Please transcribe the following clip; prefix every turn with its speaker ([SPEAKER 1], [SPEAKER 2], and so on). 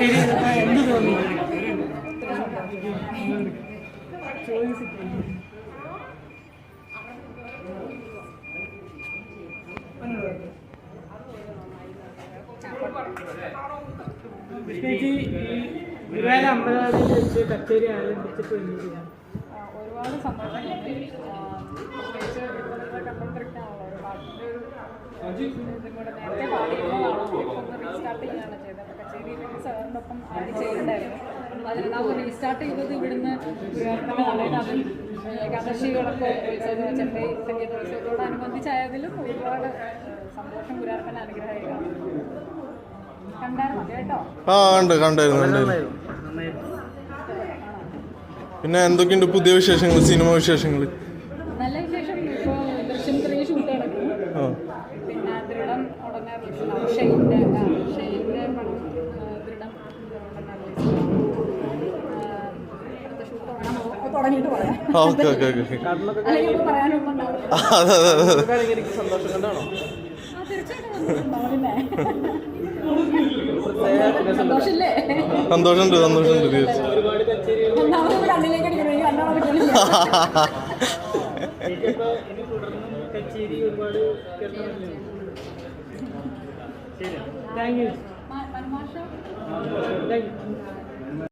[SPEAKER 1] എന്ത് തോന്നി? ചേച്ചി ഗുരുവായൂർ അമ്പലത്തിൽ വെച്ച് കച്ചേരി ആരംഭിച്ചിട്ട്
[SPEAKER 2] ആ, ഒരുപാട് സന്തോഷം പ്രത്യേകിച്ച് പാടിയിരുന്നതാണ്? റീസ്റ്റാർട്ട് ചെയ്യുകയാണ് ചെയ്തത്. ചെയ്തിട്ടുണ്ടായിരുന്നു. റീസ്റ്റാർട്ട് ചെയ്തത് ഇവിടുന്ന് സംഗീതോത്സവത്തോടനുബന്ധിച്ചായതിലും ഒരുപാട് ആ, സന്തോഷം ഗുരുവാർപ്പന അനുഗ്രഹമായിരുന്നു. കണ്ടായിരുന്നു കേട്ടോ.
[SPEAKER 3] ആ ഉണ്ട് കണ്ടായിരുന്നു കണ്ടായിരുന്നു. പിന്നെ എന്തൊക്കെയുണ്ട് പുതിയ വിശേഷങ്ങൾ സിനിമ വിശേഷങ്ങൾ
[SPEAKER 2] നല്ല വിശേഷം. ഇപ്പോൾ ദൃശ്യം ത്രീ ഷൂട്ട് നടക്കുന്നു. പിന്നെ ദൃഢം ഉടനെ. ഷെയ്ന്റെ ആ, പടം ആ, ദൃഢം ഉടനെ release ആവും. ആ, അടുത്ത shoot തുടങ്ങാൻ- തുടങ്ങിയിട്ട് പറയാം.
[SPEAKER 3] Okay okay okay.
[SPEAKER 2] അല്ലെങ്കിൽ പറയാനൊന്നും ഉണ്ടാവില്ല
[SPEAKER 3] അതെ അതെ അതെ
[SPEAKER 1] സന്തോഷം കണ്ടാണോ
[SPEAKER 2] ആ, തീർച്ചയായിട്ടും സന്തോഷമുണ്ടാവും പിന്നെ. സന്തോഷമില്ലേ?
[SPEAKER 3] സന്തോഷമുണ്ട് സന്തോഷമുണ്ട് തീർച്ചയായും.
[SPEAKER 1] ഒരുപാട് കച്ചേരി
[SPEAKER 2] ഒന്നാമത് കണ്ണിലേക്ക് അടിക്കണം എനിക്ക് കണ്ണാൻ പറ്റുന്നില്ല
[SPEAKER 1] ചേച്ചിയപ്പോ ഇനി തുടർന്നും കച്ചേരി ഒരുപാട് ശരി താങ്ക് യു. Thank you.